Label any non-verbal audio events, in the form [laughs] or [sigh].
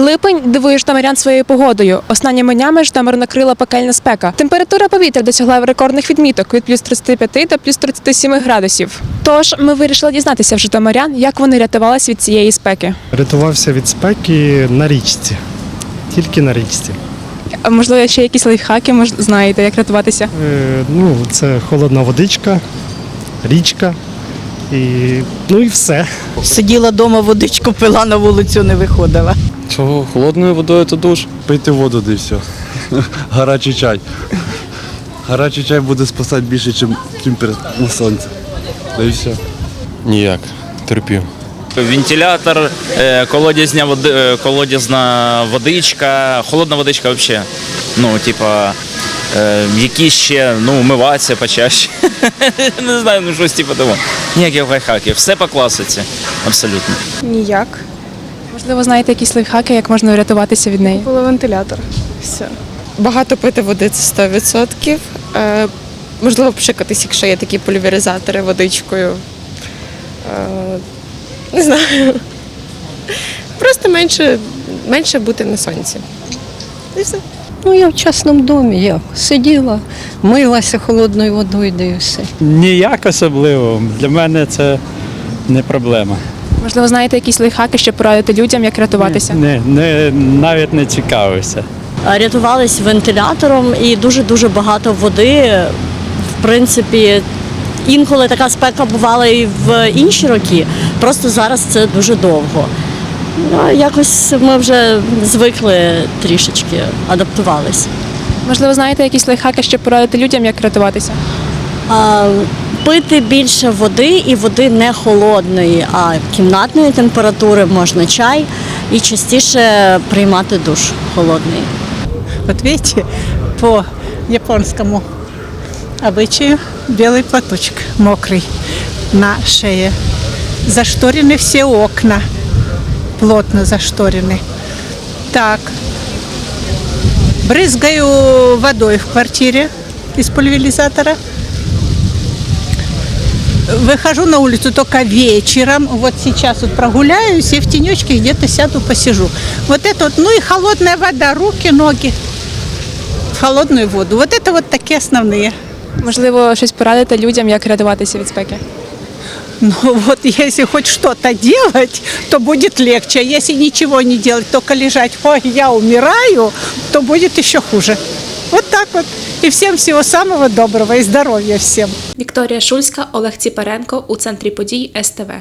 Липень дивує житомирян своєю погодою. Останніми днями Житомир накрила пекельна спека. Температура повітря досягла рекордних відміток від плюс 35 до плюс 37 градусів. Тож ми вирішили дізнатися в житомирян, як вони рятувалися від цієї спеки. Рятувався від спеки на річці. Тільки на річці. А можливо, ще якісь лайфхаки, мож, знаєте, як рятуватися? Е, ну, це холодна водичка, річка і, ну і все. Сиділа вдома, водичку пила, на вулицю не виходила. Чого? Холодною водою то душ. Пийте воду, де все. [laughs] Гарячий чай. Гарячий чай буде спасати більше, ніж на сонці. Да і все. Ніяк. Терпів. Вентилятор, е, колодязня води, е, колодязна водичка, холодна водичка взагалі. Ну, типа, е, які ще, ну, умиватися почаще. [laughs] Не знаю, ну щось типу того. Ніяких лайфхаків. Все по класиці. Абсолютно. Ніяк. Можливо, знаєте якісь лайфхаки, як можна врятуватися від неї? Було вентилятор. Все. Багато пити води це 100%. Е, можливо, пшикатись, якщо є такі пульверизатори водичкою. Е, не знаю. Просто менше, менше бути на сонці. І все. Ну, я в частному домі як сиділа, милася холодною водою, де і все. Ніяк особливо. Для мене це не проблема. Можливо, знаєте якісь лайфхаки, щоб порадити людям, як рятуватися? Не, не, навіть не цікавився. рятувались вентилятором і дуже-дуже багато води. В принципі, інколи така спека бувала і в інші роки, просто зараз це дуже довго. Ну, якось ми вже звикли трішечки, адаптувались. Можливо, знаєте якісь лайфхаки, щоб порадити людям, як рятуватися? А, пити більше води і води не холодної, а кімнатної температури можна чай і частіше приймати душ холодний. Вот видите, по японскому обычаю белый платочек мокрый на шее. Зашторены все окна, плотно зашторены. Так, брызгаю водой в квартире из пульверизатора. Выхожу на улицу только вечером. Вот сейчас вот прогуляюсь и в тенечке где-то сяду, посижу. Вот это вот, ну и холодная вода, руки, ноги в холодную воду. Вот это вот такие основные. Можливо, щось порадити людям, як рятуватися від спеки? Ну вот если хоть что-то делать, то будет легче. А если ничего не делать, только лежать, ой, я умираю, то будет еще хуже. Так от і всім всього самого доброго і здоров'я всім. Вікторія Шульська, Олег Ціпаренко у центрі подій СТВ.